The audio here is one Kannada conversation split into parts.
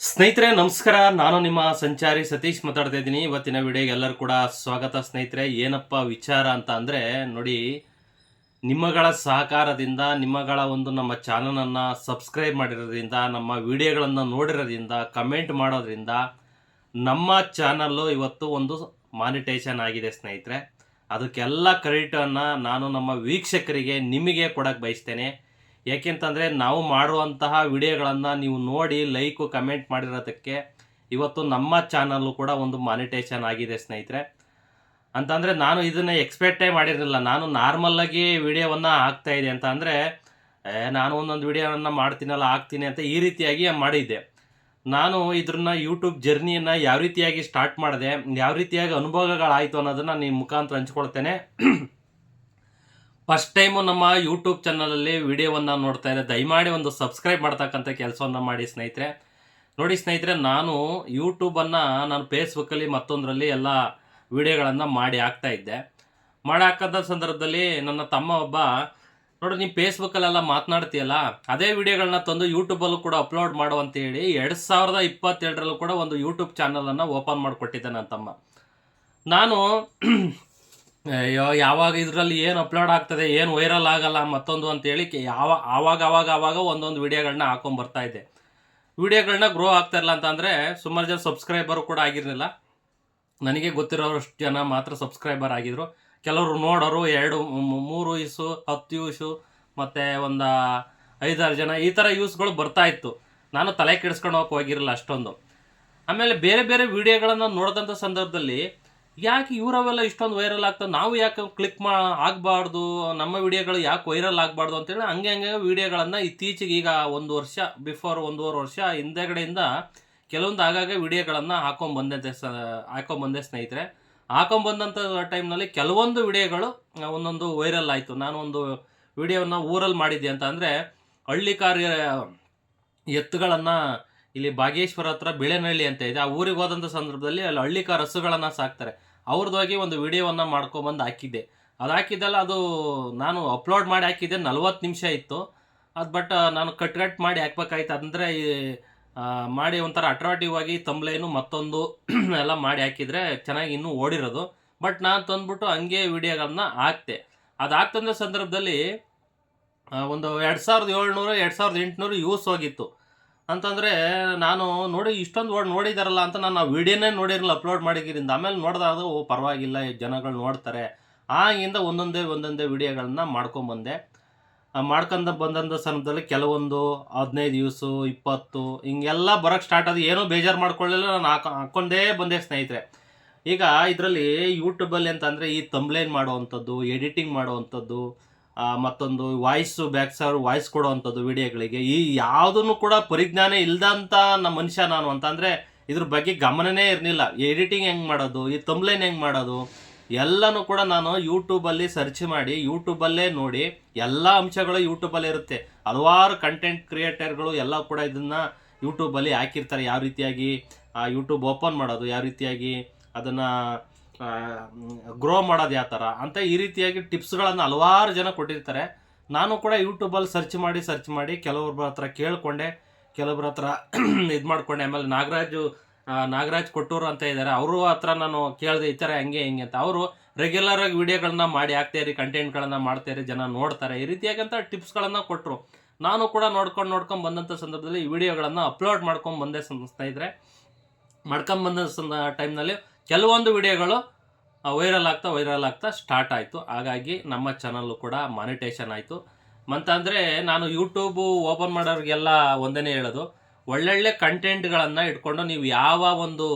ಸ್ನೇಹಿತರೆ, ನಮಸ್ಕಾರ. ನಾನು ನಿಮ್ಮ ಸಂಚಾರಿ ಸತೀಶ್ ಮಾತಾಡ್ತಾ ಇದ್ದೀನಿ. ಇವತ್ತಿನ ವಿಡಿಯೋಗೆ ಎಲ್ಲರೂ ಕೂಡ ಸ್ವಾಗತ ಸ್ನೇಹಿತರೆ. ಏನಪ್ಪ ವಿಚಾರ ಅಂತ ಅಂದರೆ, ನೋಡಿ, ನಿಮ್ಮಗಳ ಸಹಕಾರದಿಂದ, ನಿಮ್ಮಗಳ ಒಂದು ನಮ್ಮ ಚಾನಲನ್ನು ಸಬ್ಸ್ಕ್ರೈಬ್ ಮಾಡಿರೋದ್ರಿಂದ, ನಮ್ಮ ವಿಡಿಯೋಗಳನ್ನು ನೋಡಿರೋದ್ರಿಂದ, ಕಮೆಂಟ್ ಮಾಡೋದ್ರಿಂದ ನಮ್ಮ ಚಾನಲ್ಲು ಇವತ್ತು ಒಂದು ಮಾನಿಟೇಷನ್ ಆಗಿದೆ ಸ್ನೇಹಿತರೆ. ಅದಕ್ಕೆಲ್ಲ ಕ್ರೆಡಿಟನ್ನು ನಾನು ನಮ್ಮ ವೀಕ್ಷಕರಿಗೆ ನಿಮಗೆ ಕೊಡೋಕ್ಕೆ ಬಯಸ್ತೇನೆ. ಯಾಕೆಂತಂದರೆ ನಾವು ಮಾಡುವಂತಹ ವಿಡಿಯೋಗಳನ್ನು ನೀವು ನೋಡಿ ಲೈಕು ಕಮೆಂಟ್ ಮಾಡಿರೋದಕ್ಕೆ ಇವತ್ತು ನಮ್ಮ ಚಾನಲ್ಲು ಕೂಡ ಒಂದು ಮಾನಿಟೇಷನ್ ಆಗಿದೆ ಸ್ನೇಹಿತರೆ. ಅಂತಂದರೆ ನಾನು ಇದನ್ನು ಎಕ್ಸ್ಪೆಕ್ಟೇ ಮಾಡಿರಲಿಲ್ಲ. ನಾನು ನಾರ್ಮಲ್ಲಾಗಿ ವಿಡಿಯೋವನ್ನು ಇದೆ ಅಂತ ಅಂದರೆ ನಾನು ಒಂದೊಂದು ವಿಡಿಯೋವನ್ನು ಮಾಡ್ತೀನಲ್ಲ, ಹಾಕ್ತೀನಿ ಅಂತ ಈ ರೀತಿಯಾಗಿ ಮಾಡಿದ್ದೆ. ನಾನು ಇದ್ರನ್ನ ಯೂಟ್ಯೂಬ್ ಜರ್ನಿಯನ್ನು ಯಾವ ರೀತಿಯಾಗಿ ಸ್ಟಾರ್ಟ್ ಮಾಡಿದೆ, ಯಾವ ರೀತಿಯಾಗಿ ಅನುಭವಗಳಾಯಿತು ಅನ್ನೋದನ್ನು ನಿಮ್ಮ ಮುಖಾಂತರ ಹಂಚ್ಕೊಳ್ತೇನೆ. ಫಸ್ಟ್ ಟೈಮು ನಮ್ಮ ಯೂಟ್ಯೂಬ್ ಚಾನಲಲ್ಲಿ ವಿಡಿಯೋವನ್ನು ನೋಡ್ತಾ ಇದ್ದೆ ದಯಮಾಡಿ ಒಂದು ಸಬ್ಸ್ಕ್ರೈಬ್ ಮಾಡ್ತಕ್ಕಂಥ ಕೆಲಸವನ್ನು ಮಾಡಿ ಸ್ನೇಹಿತರೆ. ನೋಡಿ ಸ್ನೇಹಿತರೆ, ನಾನು ಯೂಟ್ಯೂಬನ್ನು ನಾನು ಫೇಸ್ಬುಕ್ಕಲ್ಲಿ ಮತ್ತೊಂದರಲ್ಲಿ ಎಲ್ಲ ವಿಡಿಯೋಗಳನ್ನು ಮಾಡಿ ಹಾಕ್ತಾ ಇದ್ದೆ. ಮಾಡಿ ಹಾಕದ ಸಂದರ್ಭದಲ್ಲಿ ನನ್ನ ತಮ್ಮ ಒಬ್ಬ, ನೋಡಿ ನೀವು ಫೇಸ್ಬುಕ್ಕಲ್ಲೆಲ್ಲ ಮಾತನಾಡ್ತೀಯಲ್ಲ? ಅದೇ ವಿಡಿಯೋಗಳನ್ನ ತಂದು ಯೂಟ್ಯೂಬಲ್ಲೂ ಕೂಡ ಅಪ್ಲೋಡ್ ಮಾಡು ಅಂತ ಹೇಳಿ ಎರಡು ಸಾವಿರದ ಇಪ್ಪತ್ತೆರಡರಲ್ಲೂ ಕೂಡ ಒಂದು ಯೂಟ್ಯೂಬ್ ಚಾನಲನ್ನು ಓಪನ್ ಮಾಡಿಕೊಟ್ಟಿದ್ದೆ ನನ್ನ ತಮ್ಮ. ನಾನು ಅಯ್ಯೋ, ಯಾವಾಗ ಇದರಲ್ಲಿ ಏನು ಅಪ್ಲೋಡ್ ಆಗ್ತದೆ, ಏನು ವೈರಲ್ ಆಗಲ್ಲ ಮತ್ತೊಂದು ಅಂತೇಳಿ ಯಾವ ಆವಾಗ ಆವಾಗ ಆವಾಗ ಒಂದೊಂದು ವಿಡಿಯೋಗಳನ್ನ ಹಾಕೊಂಡು ಬರ್ತಾ ಇದ್ದೆ ವಿಡಿಯೋಗಳನ್ನ ಗ್ರೋ ಆಗ್ತಾ ಇಲ್ಲ ಅಂತಂದರೆ ಸುಮಾರು ಜನ ಸಬ್ಸ್ಕ್ರೈಬರ್ ಕೂಡ ಆಗಿರಲಿಲ್ಲ. ನನಗೆ ಗೊತ್ತಿರೋಷ್ಟು ಜನ ಮಾತ್ರ ಸಬ್ಸ್ಕ್ರೈಬರ್ ಆಗಿದ್ರು. ಕೆಲವರು ನೋಡೋರು ಎರಡು ಮೂರು ಯೂಸು ಹತ್ತು ಯೂಸು ಮತ್ತು ಒಂದು ಐದಾರು ಜನ ಈ ಥರ ಯೂಸ್ಗಳು ಬರ್ತಾ ಇತ್ತು. ನಾನು ತಲೆ ಕೆಡಿಸ್ಕೊಂಡು ಹೋಗಿರಲಿಲ್ಲ ಅಷ್ಟೊಂದು. ಆಮೇಲೆ ಬೇರೆ ಬೇರೆ ವಿಡಿಯೋಗಳನ್ನು ನೋಡಿದಂಥ ಸಂದರ್ಭದಲ್ಲಿ ಯಾಕೆ ಇವರವೆಲ್ಲ ಇಷ್ಟೊಂದು ವೈರಲ್ ಆಗ್ತದೆ ನಾವು ಯಾಕೆ ಕ್ಲಿಕ್ ಮಾ ಆಗಬಾರ್ದು? ನಮ್ಮ ವಿಡಿಯೋಗಳು ಯಾಕೆ ವೈರಲ್ ಆಗಬಾರ್ದು ಅಂತೇಳಿ ಹಂಗೆ ಹಂಗೆ ವಿಡಿಯೋಗಳನ್ನು ಇತ್ತೀಚೆಗೆ ಈಗ ಒಂದು ವರ್ಷ ಬಿಫೋರ್ ಒಂದೂವರೆ ವರ್ಷ ಹಿಂದೆಗಡೆಯಿಂದ ಕೆಲವೊಂದು ಆಗಾಗ ವಿಡಿಯೋಗಳನ್ನು ಹಾಕೊಂಬಂದೆ ಸ ಹಾಕೊಂಡ್ಬಂದೆ ಸ್ನೇಹಿತರೆ. ಹಾಕೊಂಬಂದಂಥ ಟೈಮ್ನಲ್ಲಿ ಕೆಲವೊಂದು ವಿಡಿಯೋಗಳು ಒಂದೊಂದು ವೈರಲ್ ಆಯಿತು. ನಾನು ಒಂದು ವಿಡಿಯೋನ ಊರಲ್ಲಿ ಮಾಡಿದ್ದೆ ಅಂತ ಅಂದರೆ ಹಳ್ಳಿಕಾರ್ ಎತ್ತುಗಳನ್ನು ಇಲ್ಲಿ ಬಾಗೇಶ್ವರ ಹತ್ರ ಬಿಳೆನಹಳ್ಳಿ ಅಂತ ಇದೆ. ಆ ಊರಿಗೆ ಹೋದಂಥ ಸಂದರ್ಭದಲ್ಲಿ ಅಲ್ಲಿ ಹಳ್ಳಿಕಾರ ಹಸುಗಳನ್ನು ಸಾಕ್ತಾರೆ. ಅವ್ರದ್ದಾಗಿ ಒಂದು ವಿಡಿಯೋವನ್ನು ಮಾಡ್ಕೊಬಂದು ಹಾಕಿದ್ದೆ. ಅದು ಹಾಕಿದ್ದಲ್ಲ ಅದು ನಾನು ಅಪ್ಲೋಡ್ ಮಾಡಿ ಹಾಕಿದ್ದೆ, ನಲ್ವತ್ತು ನಿಮಿಷ ಇತ್ತು. ಅದು ಬಟ್ ನಾನು ಕಟ್ ಕಟ್ ಮಾಡಿ ಹಾಕ್ಬೇಕಾಯ್ತು. ಅಂದರೆ ಮಾಡಿ ಒಂಥರ ಅಟ್ರಾಕ್ಟಿವ್ ಆಗಿ ತಂಬ್ಲೇನು ಮತ್ತೊಂದು ಎಲ್ಲ ಮಾಡಿ ಹಾಕಿದರೆ ಚೆನ್ನಾಗಿ ಇನ್ನೂ ಓಡಿರೋದು. ಬಟ್ ನಾನು ತಂದ್ಬಿಟ್ಟು ಹಂಗೆ ವಿಡಿಯೋಗಳನ್ನ ಹಾಕ್ತೆ ಅದು ಹಾಕ್ತಂದ ಸಂದರ್ಭದಲ್ಲಿ ಒಂದು ಎರಡು ಸಾವಿರದ ಏಳ್ನೂರು, ಎರಡು ಸಾವಿರದ ಎಂಟುನೂರು ಯೂಸ್ ಹೋಗಿತ್ತು. ಅಂತಂದರೆ ನಾನು ನೋಡಿ ಇಷ್ಟೊಂದು ವರ್ಡ್ ನೋಡಿದಾರಲ್ಲ ಅಂತ ನಾನು ಆ ವಿಡಿಯೋನೇ ನೋಡಿರಲಿಲ್ಲ ಅಪ್ಲೋಡ್ ಮಾಡಿದ್ರಿಂದ. ಆಮೇಲೆ ನೋಡಿದಾಗ ಓ, ಪರವಾಗಿಲ್ಲ ಜನಗಳು ನೋಡ್ತಾರೆ. ಆಗಿಂದ ಒಂದೊಂದೇ ಒಂದೊಂದೇ ವಿಡಿಯೋಗಳನ್ನ ಮಾಡ್ಕೊಂಬಂದೆ. ಮಾಡ್ಕೊಂಡು ಬಂದಂಥ ಸಂದರ್ಭದಲ್ಲಿ ಕೆಲವೊಂದು ಹದಿನೈದು ಯೂಸು, ಇಪ್ಪತ್ತು, ಹಿಂಗೆಲ್ಲ ಬರೋಕ್ಕೆ ಸ್ಟಾರ್ಟ್ ಆದ ಏನೂ ಬೇಜಾರು ಮಾಡ್ಕೊಳ್ಳಿಲ್ಲ. ನಾನು ಹಾಕೊ, ಹಾಕ್ಕೊಂಡೇ ಬಂದೆ ಸ್ನೇಹಿತರೆ. ಈಗ ಇದರಲ್ಲಿ ಯೂಟ್ಯೂಬಲ್ಲಿ ಅಂತಂದರೆ ಈ ತಂಬ್ಲೈನ್ ಮಾಡುವಂಥದ್ದು ಎಡಿಟಿಂಗ್ ಮಾಡುವಂಥದ್ದು ಮತ್ತೊಂದು ವಾಯ್ಸು ಬ್ಯಾಕ್ ಸರ್ ವಾಯ್ಸ್ ಕೊಡುವಂಥದ್ದು ವಿಡಿಯೋಗಳಿಗೆ. ಈ ಯಾವುದನ್ನು ಕೂಡ ಪರಿಜ್ಞಾನ ಇಲ್ಲದಂಥ ನಮ್ಮ ಮನುಷ್ಯ ನಾನು ಅಂತಂದರೆ ಇದ್ರ ಬಗ್ಗೆ ಗಮನನೇ ಇರಲಿಲ್ಲ. ಎಡಿಟಿಂಗ್ ಹೆಂಗೆ ಮಾಡೋದು, ಈ ತಂಬ್ಲೈನ್ ಹೆಂಗೆ ಮಾಡೋದು, ಎಲ್ಲನೂ ಕೂಡ ನಾನು ಯೂಟ್ಯೂಬಲ್ಲಿ ಸರ್ಚ್ ಮಾಡಿ ಯೂಟ್ಯೂಬಲ್ಲೇ ನೋಡಿ ಎಲ್ಲ ಅಂಶಗಳು ಯೂಟ್ಯೂಬಲ್ಲೇ ಇರುತ್ತೆ. ಹಲವಾರು ಕಂಟೆಂಟ್ ಕ್ರಿಯೇಟರ್ಗಳು ಎಲ್ಲ ಕೂಡ ಇದನ್ನು ಯೂಟ್ಯೂಬಲ್ಲಿ ಹಾಕಿರ್ತಾರೆ. ಯಾವ ರೀತಿಯಾಗಿ ಯೂಟ್ಯೂಬ್ ಓಪನ್ ಮಾಡೋದು, ಯಾವ ರೀತಿಯಾಗಿ ಅದನ್ನು ಗ್ರೋ ಮಾಡೋದು ಯಾವ ಥರ ಅಂತ ಈ ರೀತಿಯಾಗಿ ಟಿಪ್ಸ್ಗಳನ್ನು ಹಲವಾರು ಜನ ಕೊಟ್ಟಿರ್ತಾರೆ. ನಾನು ಕೂಡ ಯೂಟ್ಯೂಬಲ್ಲಿ ಸರ್ಚ್ ಮಾಡಿ ಸರ್ಚ್ ಮಾಡಿ ಕೆಲವ್ರ ಹತ್ರ ಕೇಳಿಕೊಂಡೆ, ಕೆಲವ್ರ ಹತ್ರ ಇದು ಮಾಡ್ಕೊಂಡೆ. ಆಮೇಲೆ ನಾಗರಾಜು ನಾಗರಾಜ್ ಕೊಟ್ಟೂರು ಅಂತ ಇದ್ದಾರೆ ಅವರು ಹತ್ರ ನಾನು ಕೇಳಿದೆ, ಈ ಥರ ಹೆಂಗೆ ಹೆಂಗೆ ಅಂತ. ಅವರು ರೆಗ್ಯುಲರ್ ಆಗಿ ವಿಡಿಯೋಗಳನ್ನ ಮಾಡಿ ಹಾಕ್ತಾಯಿರಿ ಮಾಡ್ತಾ ಮಾಡ್ತಾಯಿರಿ ಜನ ನೋಡ್ತಾರೆ. ಈ ರೀತಿಯಾಗಂತ ಟಿಪ್ಸ್ಗಳನ್ನು ಕೊಟ್ಟರು ನಾನು ಕೂಡ ನೋಡ್ಕೊಂಡು ನೋಡ್ಕೊಂಡು ಬಂದಂಥ ಸಂದರ್ಭದಲ್ಲಿ ಈ ವಿಡಿಯೋಗಳನ್ನು ಅಪ್ಲೋಡ್ ಮಾಡ್ಕೊಂಡು ಬಂದೆ ಸ್ನೇಹಿತರೆ ಮಾಡ್ಕೊಂಡು ಬಂದ ಸಂದ ಟೈಮ್ನಲ್ಲಿ ಕೆಲವೊಂದು ವಿಡಿಯೋಗಳು ವೈರಲ್ ಆಗ್ತಾ ವೈರಲ್ ಆಗ್ತಾ ಸ್ಟಾರ್ಟ್ ಆಯಿತು. ಹಾಗಾಗಿ ನಮ್ಮ ಚಾನಲ್ಲು ಕೂಡ ಮಾನಿಟೇಷನ್ ಆಯಿತು. ಮತ್ತಂದರೆ ನಾನು ಯೂಟ್ಯೂಬು ಓಪನ್ ಮಾಡೋರಿಗೆಲ್ಲ ಒಂದೇ ಹೇಳೋದು, ಒಳ್ಳೊಳ್ಳೆ ಕಂಟೆಂಟ್ಗಳನ್ನು ಇಟ್ಕೊಂಡು ನೀವು ಯಾವ ಒಂದು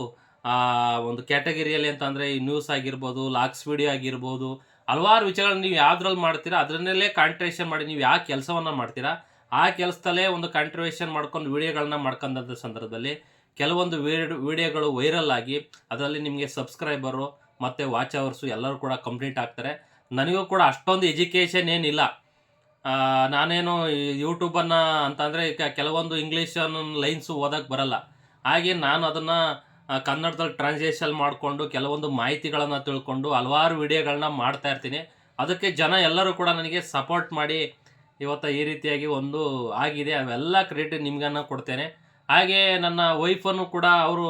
ಒಂದು ಕ್ಯಾಟಗರಿಯಲ್ಲಿ ಅಂತಂದರೆ ಈ ನ್ಯೂಸ್ ಆಗಿರ್ಬೋದು ಲಾಕ್ಸ್ ವಿಡಿಯೋ ಆಗಿರ್ಬೋದು, ಹಲವಾರು ವಿಚಾರಗಳನ್ನ ನೀವು ಯಾವ್ದ್ರಲ್ಲಿ ಮಾಡ್ತೀರಾ ಅದರಲ್ಲೇ ಕಾಂಟ್ರೇಷನ್ ಮಾಡಿ ನೀವು ಯಾವ ಕೆಲಸವನ್ನು ಮಾಡ್ತೀರಾ, ಆ ಕೆಲಸದಲ್ಲೇ ಒಂದು ಕಾಂಟ್ರಿಬ್ಯೂಷನ್ ಮಾಡ್ಕೊಂಡು ವಿಡಿಯೋಗಳನ್ನ ಮಾಡ್ಕೊಂಡಂಥ ಸಂದರ್ಭದಲ್ಲಿ ಕೆಲವೊಂದು ವಿಡಿಯೋಗಳು ವೈರಲ್ ಆಗಿ ಅದರಲ್ಲಿ ನಿಮಗೆ ಸಬ್ಸ್ಕ್ರೈಬರು ಮತ್ತು ವಾಚ್ ಅವರ್ಸು ಎಲ್ಲರೂ ಕೂಡ ಕಂಪ್ಲೀಟ್ ಆಗ್ತಾರೆ. ನನಗೂ ಕೂಡ ಅಷ್ಟೊಂದು ಎಜುಕೇಷನ್ ಏನಿಲ್ಲ. ನಾನೇನು ಯೂಟ್ಯೂಬನ್ನು ಅಂತಂದರೆ ಕೆಲವೊಂದು ಇಂಗ್ಲೀಷ್ ಲೈನ್ಸು ಓದೋಕ್ಕೆ ಬರಲ್ಲ. ಹಾಗೆ ನಾನು ಅದನ್ನು ಕನ್ನಡದಲ್ಲಿ ಟ್ರಾನ್ಸ್ಲೇಷನ್ ಮಾಡಿಕೊಂಡು ಕೆಲವೊಂದು ಮಾಹಿತಿಗಳನ್ನು ತಿಳ್ಕೊಂಡು ಹಲವಾರು ವಿಡಿಯೋಗಳನ್ನ ಮಾಡ್ತಾ ಇರ್ತೀನಿ. ಅದಕ್ಕೆ ಜನ ಎಲ್ಲರೂ ಕೂಡ ನನಗೆ ಸಪೋರ್ಟ್ ಮಾಡಿ ಇವತ್ತು ಈ ರೀತಿಯಾಗಿ ಒಂದು ಆಗಿದೆ. ಅವೆಲ್ಲ ಕ್ರೆಡಿಟ್ ನಿಮ್ಗನ್ನು ಕೊಡ್ತೇನೆ. ಹಾಗೆ ನನ್ನ ವೈಫನ್ನು ಕೂಡ ಅವರು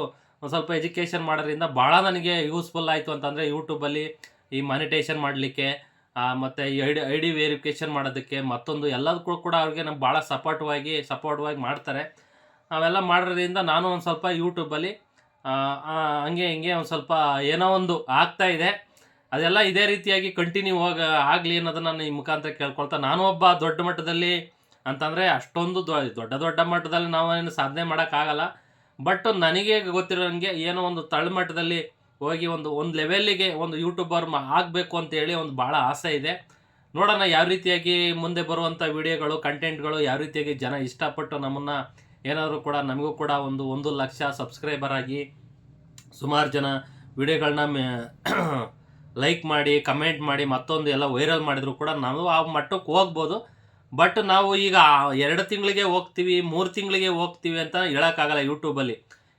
ಸ್ವಲ್ಪ ಎಜುಕೇಷನ್ ಮಾಡೋದ್ರಿಂದ ಭಾಳ ನನಗೆ ಯೂಸ್ಫುಲ್ ಆಯಿತು ಅಂತಂದರೆ ಯೂಟ್ಯೂಬಲ್ಲಿ ಈ ಮಾನಿಟೇಷನ್ ಮಾಡಲಿಕ್ಕೆ ಮತ್ತು ಈ I D I D verification ಮಾಡೋದಕ್ಕೆ, ಮತ್ತೊಂದು ಎಲ್ಲದಕ್ಕೂ ಕೂಡ ಅವ್ರಿಗೆ ನಮ್ಗೆ ಭಾಳ ಸಪೋರ್ಟಿವಾಗಿ ಸಪೋರ್ಟಿವಾಗಿ ಮಾಡ್ತಾರೆ. ಅವೆಲ್ಲ ಮಾಡೋದ್ರಿಂದ ನಾನು ಒಂದು ಸ್ವಲ್ಪ ಯೂಟ್ಯೂಬಲ್ಲಿ ಹಂಗೆ ಹಿಂಗೆ ಒಂದು ಸ್ವಲ್ಪ ಏನೋ ಒಂದು ಆಗ್ತಾ ಇದೆ. ಅದೆಲ್ಲ ಇದೇ ರೀತಿಯಾಗಿ ಕಂಟಿನ್ಯೂ ಹೋಗ ಆಗಲಿ ಅನ್ನೋದನ್ನ ನಾನು ಈ ಮುಖಾಂತರ ಕೇಳ್ಕೊಳ್ತಾ, ನಾನು ಒಬ್ಬ ದೊಡ್ಡ ಮಟ್ಟದಲ್ಲಿ ಅಂತಂದರೆ ಅಷ್ಟೊಂದು ದೊಡ್ಡ ದೊಡ್ಡ ಮಟ್ಟದಲ್ಲಿ ನಾವೇನು ಸಾಧನೆ ಮಾಡೋಕ್ಕಾಗಲ್ಲ. ಬಟ್ ನನಗೆ ಗೊತ್ತಿರೋಂಗೆ ಏನೋ ಒಂದು ತಳಮಟ್ಟದಲ್ಲಿ ಹೋಗಿ ಒಂದು ಒಂದು ಲೆವೆಲ್ಲಿಗೆ ಒಂದು ಯೂಟ್ಯೂಬರ್ ಆಗಬೇಕು ಅಂತೇಳಿ ಒಂದು ಭಾಳ ಆಸೆ ಇದೆ. ನೋಡೋಣ ಯಾವ ರೀತಿಯಾಗಿ ಮುಂದೆ ಬರುವಂಥ ವಿಡಿಯೋಗಳು ಕಂಟೆಂಟ್ಗಳು ಯಾವ ರೀತಿಯಾಗಿ ಜನ ಇಷ್ಟಪಟ್ಟು ನಮ್ಮನ್ನು ಏನಾದರೂ ಕೂಡ ನಮಗೂ ಕೂಡ ಒಂದು ಒಂದು ಲಕ್ಷ ಸಬ್ಸ್ಕ್ರೈಬರ್ ಆಗಿ ಸುಮಾರು ಜನ ವಿಡಿಯೋಗಳನ್ನ ಲೈಕ್ ಮಾಡಿ ಕಮೆಂಟ್ ಮಾಡಿ ಮತ್ತೊಂದು ಎಲ್ಲ ವೈರಲ್ ಮಾಡಿದರೂ ಕೂಡ ನಾವು ಆ ಮಟ್ಟಕ್ಕೆ ಹೋಗ್ಬೋದು. ಬಟ್ ನಾವು ಈಗ ಎರಡು ತಿಂಗಳಿಗೆ ಹೋಗ್ತೀವಿ, ಮೂರು ತಿಂಗಳಿಗೆ ಹೋಗ್ತೀವಿ ಅಂತ ಹೇಳೋಕ್ಕಾಗಲ್ಲ ಯೂಟ್ಯೂಬಲ್ಲಿ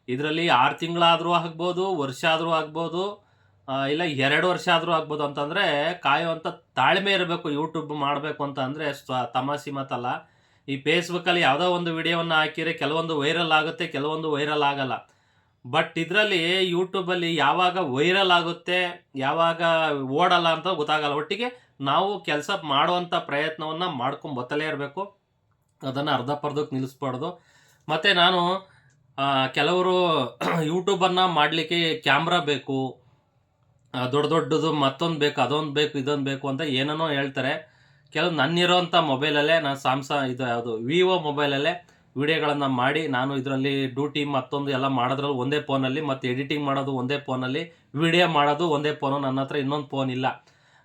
ಇದರಲ್ಲಿ ಆರು ತಿಂಗಳಾದರೂ ಆಗ್ಬೋದು, ವರ್ಷ ಆದರೂ ಆಗ್ಬೋದು ಇಲ್ಲ ಎರಡು ವರ್ಷ ಆದರೂ ಆಗ್ಬೋದು ಅಂತಂದರೆ ಕಾಯುವಂಥ ತಾಳ್ಮೆ ಇರಬೇಕು ಯೂಟ್ಯೂಬ್ ಮಾಡಬೇಕು ಅಂತ ಅಂದರೆ ಸ್ವ ತಮಾಷೆ ಮಾತಲ್ಲ. ಈ ಫೇಸ್ಬುಕ್ಕಲ್ಲಿ ಯಾವುದೋ ಒಂದು ವಿಡಿಯೋವನ್ನು ಹಾಕಿದರೆ ಕೆಲವೊಂದು ವೈರಲ್ ಆಗುತ್ತೆ, ಕೆಲವೊಂದು ವೈರಲ್ ಆಗಲ್ಲ. ಬಟ್ ಇದರಲ್ಲಿ ಯೂಟ್ಯೂಬಲ್ಲಿ ಯಾವಾಗ ವೈರಲ್ ಆಗುತ್ತೆ, ಯಾವಾಗ ಓಡಲ್ಲ ಅಂತ ಗೊತ್ತಾಗಲ್ಲ. ಒಟ್ಟಿಗೆ ನಾವು ಕೆಲಸ ಮಾಡುವಂಥ ಪ್ರಯತ್ನವನ್ನು ಮಾಡ್ಕೊಂಡು ಬತ್ತಲೇ ಇರಬೇಕು. ಅದನ್ನು ಅರ್ಧಪರ್ಧಕ್ಕೆ ನಿಲ್ಲಿಸ್ಬಾರ್ದು ಮತ್ತು ನಾನು ಕೆಲವರು ಯೂಟ್ಯೂಬನ್ನು ಮಾಡಲಿಕ್ಕೆ ಕ್ಯಾಮ್ರಾ ಬೇಕು ದೊಡ್ಡ ದೊಡ್ಡದು ಮತ್ತೊಂದು ಬೇಕು, ಅದೊಂದು ಬೇಕು, ಇದೊಂದು ಬೇಕು ಅಂತ ಏನೇನೋ ಹೇಳ್ತಾರೆ. ಕೆಲವು ನನ್ನಿರೋಂಥ ಮೊಬೈಲಲ್ಲೇ ನಾನು ಸ್ಯಾಮ್ಸ ಇದು ಯಾವುದು ವಿವೋ ಮೊಬೈಲಲ್ಲೇ ವಿಡಿಯೋಗಳನ್ನು ಮಾಡಿ ನಾನು ಇದರಲ್ಲಿ ಡ್ಯೂಟಿ ಮತ್ತೊಂದು ಎಲ್ಲ ಮಾಡೋದ್ರಲ್ಲಿ ಒಂದೇ ಫೋನಲ್ಲಿ, ಮತ್ತು ಎಡಿಟಿಂಗ್ ಮಾಡೋದು ಒಂದೇ ಫೋನಲ್ಲಿ, ವಿಡಿಯೋ ಮಾಡೋದು ಒಂದೇ ಫೋನು, ನನ್ನ ಹತ್ರ ಇನ್ನೊಂದು ಫೋನ್ ಇಲ್ಲ.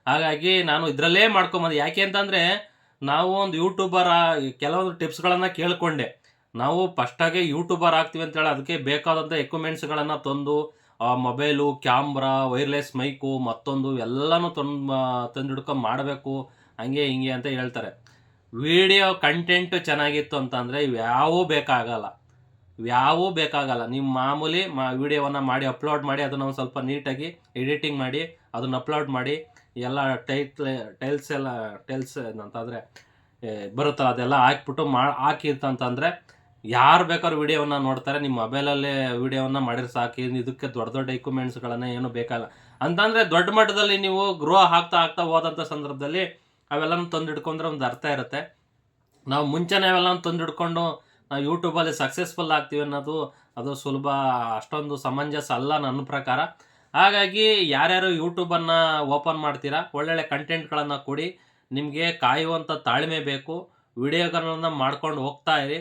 ಹಾಗಾಗಿ ನಾನು ಇದರಲ್ಲೇ ಮಾಡ್ಕೊಂಬಂದು. ಯಾಕೆ ಅಂತಂದರೆ ನಾವು ಒಂದು ಯೂಟ್ಯೂಬರ್ ಕೆಲವೊಂದು ಟಿಪ್ಸ್ಗಳನ್ನು ಕೇಳಿಕೊಂಡೆ. ನಾವು ಫಸ್ಟಾಗೆ ಯೂಟ್ಯೂಬರ್ ಆಗ್ತೀವಿ ಅಂತೇಳಿ ಅದಕ್ಕೆ ಬೇಕಾದಂಥ ಎಕ್ವಿಪ್ಮೆಂಟ್ಸ್ಗಳನ್ನು ತಂದು ಮೊಬೈಲು ಕ್ಯಾಮ್ರಾ ವೈರ್ಲೆಸ್ ಮೈಕು ಮತ್ತೊಂದು ಎಲ್ಲನೂ ತಂದು ತಂದು ಹಿಡ್ಕೊಂಡು ಮಾಡಬೇಕು, ಹಂಗೆ ಹಿಂಗೆ ಅಂತ ಹೇಳ್ತಾರೆ. ವಿಡಿಯೋ ಕಂಟೆಂಟ್ ಚೆನ್ನಾಗಿತ್ತು ಅಂತಂದರೆ ಯಾವೂ ಬೇಕಾಗಲ್ಲ. ಯಾವೂ ಬೇಕಾಗಲ್ಲ. ನೀವು ಮಾಮೂಲಿ ಮಾ ವಿಡಿಯೋವನ್ನು ಮಾಡಿ ಅಪ್ಲೋಡ್ ಮಾಡಿ, ಅದನ್ನು ಒಂದು ಸ್ವಲ್ಪ ನೀಟಾಗಿ ಎಡಿಟಿಂಗ್ ಮಾಡಿ, ಅದನ್ನು ಅಪ್ಲೋಡ್ ಮಾಡಿ ಎಲ್ಲ ಟೈಟ್ ಟೈಲ್ಸ್ ಎಲ್ಲ, ಟೈಲ್ಸ್ ಏನಂತಂದರೆ ಬರುತ್ತಲ್ಲ, ಅದೆಲ್ಲ ಹಾಕ್ಬಿಟ್ಟು ಮಾ, ಹಾಕಿರ್ತಂತಂದರೆ, ಯಾರು ಬೇಕಾದ್ರೂ ವಿಡಿಯೋವನ್ನು ನೋಡ್ತಾರೆ. ನಿಮ್ಮ ಮೊಬೈಲಲ್ಲೇ ವೀಡಿಯೋವನ್ನು ಮಾಡಿದ್ರೆ ಸಾಕಿ. ಇದಕ್ಕೆ ದೊಡ್ಡ ದೊಡ್ಡ ಎಕ್ವಿಪ್ಮೆಂಟ್ಸ್ಗಳನ್ನು ಏನು ಬೇಕಲ್ಲ ಅಂತಂದರೆ, ದೊಡ್ಡ ಮಟ್ಟದಲ್ಲಿ ನೀವು ಗ್ರೋ ಹಾಕ್ತಾ ಹಾಕ್ತಾ ಹೋದಂಥ ಸಂದರ್ಭದಲ್ಲಿ ಅವೆಲ್ಲನೂ ತಂದು ಹಿಡ್ಕೊಂಡ್ರೆ ಒಂದು ಅರ್ಥ ಇರುತ್ತೆ. ನಾವು ಮುಂಚೆನೇ ಅವೆಲ್ಲ ತಂದು ಹಿಡ್ಕೊಂಡು ನಾವು ಯೂಟ್ಯೂಬಲ್ಲಿ ಸಕ್ಸಸ್ಫುಲ್ ಆಗ್ತೀವಿ ಅನ್ನೋದು ಅದು ಸುಲಭ, ಅಷ್ಟೊಂದು ಸಮಂಜಸ ಅಲ್ಲ ನನ್ನ ಪ್ರಕಾರ. ಹಾಗಾಗಿ ಯಾರ್ಯಾರು ಯೂಟ್ಯೂಬನ್ನು ಓಪನ್ ಮಾಡ್ತೀರಾ, ಒಳ್ಳೊಳ್ಳೆ ಕಂಟೆಂಟ್ಗಳನ್ನು ಕೊಡಿ. ನಿಮಗೆ ಕಾಯುವಂಥ ತಾಳ್ಮೆ ಬೇಕು. ವಿಡಿಯೋಗಳನ್ನು ಮಾಡ್ಕೊಂಡು ಹೋಗ್ತಾ ಇರಿ.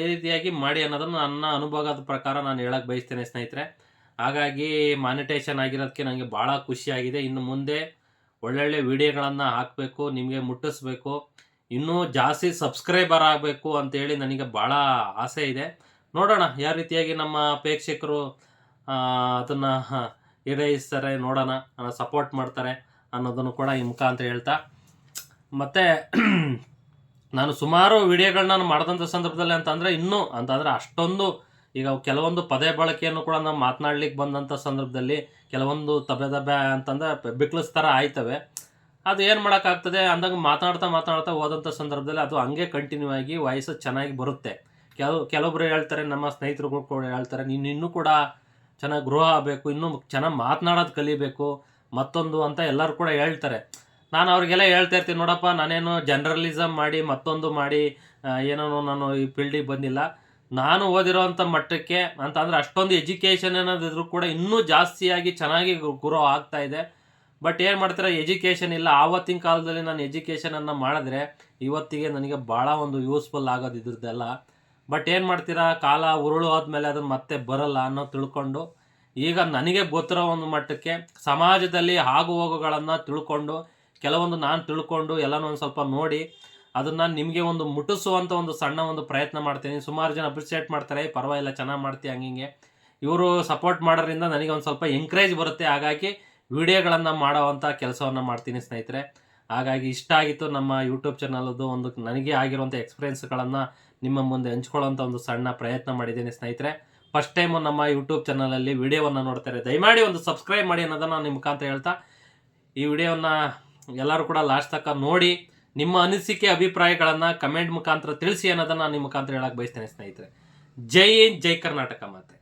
ಈ ರೀತಿಯಾಗಿ ಮಾಡಿ ಅನ್ನೋದನ್ನು ನನ್ನ ಅನುಭವದ ಪ್ರಕಾರ ನಾನು ಹೇಳಕ್ಕೆ ಬಯಸ್ತೇನೆ ಸ್ನೇಹಿತರೆ. ಹಾಗಾಗಿ ಮಾನಿಟೇಷನ್ ಆಗಿರೋದಕ್ಕೆ ನನಗೆ ಭಾಳ ಖುಷಿಯಾಗಿದೆ ಇನ್ನು ಮುಂದೆ ಒಳ್ಳೊಳ್ಳೆ ವಿಡಿಯೋಗಳನ್ನು ಹಾಕಬೇಕು, ನಿಮಗೆ ಮುಟ್ಟಿಸ್ಬೇಕು. ಇನ್ನೂ ಜಾಸ್ತಿ ಸಬ್ಸ್ಕ್ರೈಬರ್ ಆಗಬೇಕು ಅಂತೇಳಿ ನನಗೆ ಭಾಳ ಆಸೆ ಇದೆ. ನೋಡೋಣ, ಯಾವ ರೀತಿಯಾಗಿ ನಮ್ಮ ಪ್ರೇಕ್ಷಕರು ಅದನ್ನು ಈಡೇರಿಸ್ತಾರೆ ನೋಡೋಣ ಸಪೋರ್ಟ್ ಮಾಡ್ತಾರೆ ಅನ್ನೋದನ್ನು ಕೂಡ ಈ ಮುಖಾಂತರ ಹೇಳ್ತಾ. ಮತ್ತು, ನಾನು ಸುಮಾರು ವಿಡಿಯೋಗಳನ್ನ ಮಾಡಿದಂಥ ಸಂದರ್ಭದಲ್ಲಿ ಅಂತಂದರೆ ಇನ್ನೂ, ಅಂತಂದರೆ ಅಷ್ಟೊಂದು, ಈಗ ಕೆಲವೊಂದು ಪದೇ ಬಳಕೆಯನ್ನು ಕೂಡ ನಾವು ಮಾತನಾಡ್ಲಿಕ್ಕೆ ಬಂದಂಥ ಸಂದರ್ಭದಲ್ಲಿ ಕೆಲವೊಂದು ತಬೆ ದಬೆ ಅಂತಂದ್ರೆ ಬಿಕ್ಲಸ್ ಥರ ಆಯ್ತವೆ. ಅದು ಏನು ಮಾಡೋಕ್ಕಾಗ್ತದೆ ಅಂದಂಗೆ ಮಾತನಾಡ್ತಾ ಮಾತಾಡ್ತಾ ಹೋದಂಥ ಸಂದರ್ಭದಲ್ಲಿ ಅದು ಹಂಗೆ ಕಂಟಿನ್ಯೂ ಆಗಿ ವಾಯ್ಸು ಚೆನ್ನಾಗಿ ಬರುತ್ತೆ. ಕೆಲವು ಕೆಲವೊಬ್ರು ಹೇಳ್ತಾರೆ, ನಮ್ಮ ಸ್ನೇಹಿತರುಗಳು ಕೂಡ ಹೇಳ್ತಾರೆ, ನೀನು ಇನ್ನೂ ಕೂಡ ಚೆನ್ನಾಗಿ ಗೃಹ ಆಗಬೇಕು, ಇನ್ನೂ ಚೆನ್ನಾಗಿ ಮಾತನಾಡೋದು ಕಲಿಬೇಕು, ಮತ್ತೊಂದು ಅಂತ ಎಲ್ಲರೂ ಕೂಡ ಹೇಳ್ತಾರೆ. ನಾನು ಅವ್ರಿಗೆಲ್ಲ ಹೇಳ್ತಾ ಇರ್ತೀನಿ, ನೋಡಪ್ಪ, ನಾನೇನು ಜರ್ನಲಿಸಮ್ ಮಾಡಿ, ಮತ್ತೊಂದು ಮಾಡಿ ಏನೋ ನಾನು ಈ ಫೀಲ್ಡಿಗೆ ಬಂದಿಲ್ಲ. ನಾನು ಓದಿರೋವಂಥ ಮಟ್ಟಕ್ಕೆ ಅಂತ ಅಂದರೆ ಅಷ್ಟೊಂದು ಎಜುಕೇಷನ್ ಅನ್ನೋದಿದ್ರು ಕೂಡ ಇನ್ನೂ ಜಾಸ್ತಿಯಾಗಿ ಚೆನ್ನಾಗಿ ಗ್ರೋ ಆಗ್ತಾ ಇದೆ. ಬಟ್ ಏನು ಮಾಡ್ತಾರೆ ಎಜುಕೇಷನ್ ಇಲ್ಲ. ಆವತ್ತಿನ ಕಾಲದಲ್ಲಿ ನಾನು ಎಜುಕೇಷನನ್ನು ಮಾಡಿದ್ರೆ ಇವತ್ತಿಗೆ ನನಗೆ ಭಾಳ ಒಂದು ಯೂಸ್ಫುಲ್ ಆಗೋದು ಇದ್ರದ್ದೆಲ್ಲ. ಬಟ್ ಏನು ಮಾಡ್ತೀರಾ? ಕಾಲ ಉರುಳು ಮೇಲೆ ಅದನ್ನು ಮತ್ತೆ ಬರಲ್ಲ ಅನ್ನೋ ತಿಳ್ಕೊಂಡು ಈಗ ನನಗೆ ಗೊತ್ತಿರೋ ಒಂದು ಮಟ್ಟಕ್ಕೆ ಸಮಾಜದಲ್ಲಿ ಆಗು ಹೋಗುಗಳನ್ನು ತಿಳ್ಕೊಂಡು ಕೆಲವೊಂದು ನಾನು ತಿಳ್ಕೊಂಡು ಎಲ್ಲನೂ ಒಂದು ಸ್ವಲ್ಪ ನೋಡಿ ಅದನ್ನು ನಿಮಗೆ ಒಂದು ಮುಟ್ಟಿಸುವಂಥ ಒಂದು ಸಣ್ಣ ಒಂದು ಪ್ರಯತ್ನ ಮಾಡ್ತೀನಿ. ಸುಮಾರು ಜನ ಅಪ್ರಿಷಿಯೇಟ್ ಮಾಡ್ತಾರೆ "ಏ, ಪರವಾಗಿಲ್ಲ ಚೆನ್ನಾಗಿ ಮಾಡ್ತೀಯ ಹಂಗಿಂಗೆ ಇವರು ಸಪೋರ್ಟ್ ಮಾಡೋದ್ರಿಂದ ನನಗೆ ಒಂದು ಸ್ವಲ್ಪ ಎಂಕರೇಜ್ ಬರುತ್ತೆ. ಹಾಗಾಗಿ ವಿಡಿಯೋಗಳನ್ನು ಮಾಡೋವಂಥ ಕೆಲಸವನ್ನು ಮಾಡ್ತೀನಿ ಸ್ನೇಹಿತರೆ. ಹಾಗಾಗಿ ಇಷ್ಟ ಆಗಿತ್ತು ನಮ್ಮ ಯೂಟ್ಯೂಬ್ ಚಾನಲದು ಒಂದು ನನಗೆ ಆಗಿರುವಂಥ ಎಕ್ಸ್ಪೀರಿಯನ್ಸ್ಗಳನ್ನು ನಿಮ್ಮ ಮುಂದೆ ಹಂಚ್ಕೊಳ್ಳೋಂಥ ಒಂದು ಸಣ್ಣ ಪ್ರಯತ್ನ ಮಾಡಿದ್ದೀನಿ ಸ್ನೇಹಿತರೆ. ಫಸ್ಟ್ ಟೈಮು ನಮ್ಮ ಯೂಟ್ಯೂಬ್ ಚಾನಲಲ್ಲಿ ವಿಡಿಯೋವನ್ನು ನೋಡ್ತಾರೆ ದಯಮಾಡಿ ಒಂದು ಸಬ್ಸ್ಕ್ರೈಬ್ ಮಾಡಿ ಅನ್ನೋದನ್ನು ನಿಮ್ಮ ಮುಖಾಂತರ ಹೇಳ್ತಾ. ಈ ವಿಡಿಯೋವನ್ನು ಎಲ್ಲರೂ ಕೂಡ ಲಾಸ್ಟ್ ತನಕ ನೋಡಿ, ನಿಮ್ಮ ಅನಿಸಿಕೆ, ಅಭಿಪ್ರಾಯಗಳನ್ನು ಕಮೆಂಟ್ ಮುಖಾಂತರ ತಿಳಿಸಿ ಅನ್ನೋದನ್ನು ನಿಮ್ಮ ಮುಖಾಂತರ ಹೇಳಕ್ಕೆ ಬಯಸ್ತೇನೆ ಸ್ನೇಹಿತರೆ. ಜೈ ಹಿಂದ್, ಜೈ ಕರ್ನಾಟಕ ಮಾತೆ.